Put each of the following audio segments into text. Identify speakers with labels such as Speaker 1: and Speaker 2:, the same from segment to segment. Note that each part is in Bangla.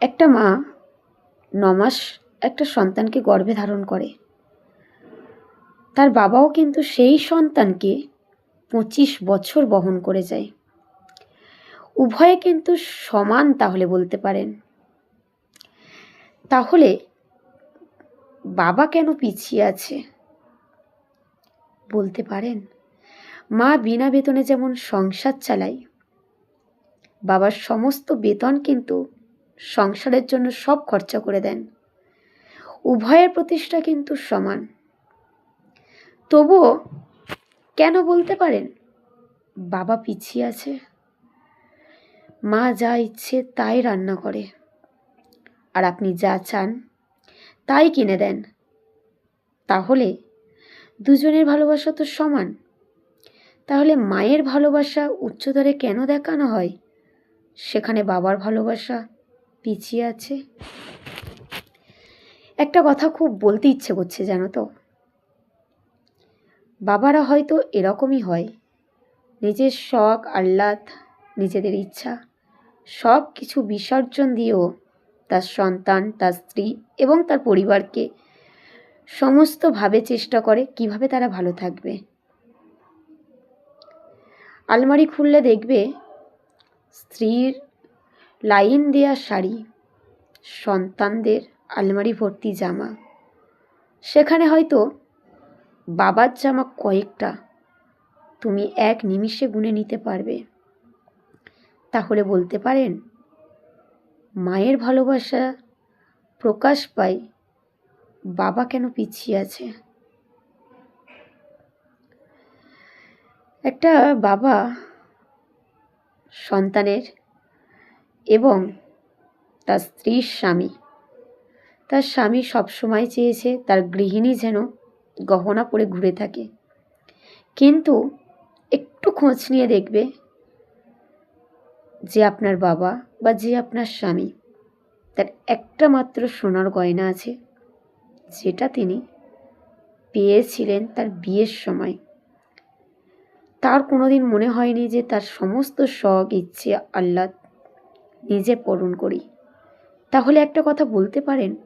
Speaker 1: একটা মা নমাস একটা সন্তানকে গর্ভে ধারণ করে। তার বাবাও কিন্তু সেই সন্তানকে পঁচিশ বছর বহন করে যায়। উভয়ে কিন্তু সমান তাহলে বলতে পারেন। তাহলে বাবা কেন পিছিয়ে আছে? বলতে পারেন, মা বিনা বেতনে যেমন সংসার চালায়, বাবার সমস্ত বেতন কিন্তু সংসারের জন্য সব খরচা করে দেন। উভয়ের প্রতিষ্ঠা কিন্তু সমান। তবুও কেন বলতে পারেন? বাবা পিছিয়ে আছে। মা যা ইচ্ছে তাই রান্না করে। আর আপনি যা চান তাই কিনে দেন। তাহলে দুজনের ভালোবাসা তো সমান। তাহলে মায়ের ভালোবাসা উচ্চতরে কেন দেখানো হয়? সেখানে বাবার ভালোবাসা পিছিয়ে আছে। একটা কথা খুব বলতে ইচ্ছে করছে জানো তো? বাবারা হয়তো এরকমই হয়। নিজের শখ, আহ্লাদ, নিজেদের ইচ্ছা সব কিছু বিসর্জন দিয়েও তার সন্তান, তার স্ত্রী এবং তার পরিবারকে সমস্তভাবে চেষ্টা করে কীভাবে তারা ভালো থাকবে। আলমারি খুললে দেখবে স্ত্রীর লাইন দেয়া শাড়ি, সন্তানদের আলমারি ভর্তি জামা। সেখানে হয়তো বাবার জামা কয়েকটা তুমি এক নিমিষে গুনে নিতে পারবে। তাহলে বলতে পারেন, মায়ের ভালোবাসা প্রকাশ পায় বাবা কেন পিছিয়ে আছে? একটা বাবা সন্তানের এবং তার স্ত্রীর স্বামী। তার স্বামী সবসময় চেয়েছে তার গৃহিণী যেন গহনা পরে ঘুরে থাকে। কিন্তু একটু খোঁজ নিয়ে দেখবে যে আপনার বাবা বা যে আপনার স্বামী, তার একটা মাত্র সোনার গয়না আছে, যেটা তিনি পেয়েছিলেন তার বিয়ের সময়। তার কোনোদিন মনে হয়নি যে তার সমস্ত শখ, ইচ্ছে, আহ্লাদ নিজে পূরণ করি। তাহলে একটা কথা বলতে পারেন?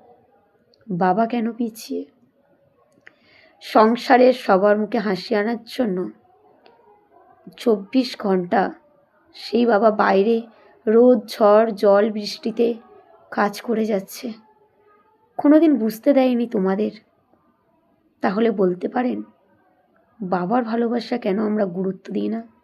Speaker 1: বাবা কেন পিছিয়ে? সংসারের সবার মুখে হাসি আনার জন্য চব্বিশ ঘণ্টা সেই বাবা বাইরে রোদ, ঝড়, জল, বৃষ্টিতে কাজ করে যাচ্ছে। কোনোদিন বুঝতে দেয়নি তোমাদের? তাহলে বলতে পারেন, বাবার ভালোবাসা কেন আমরা গুরুত্ব দিই না?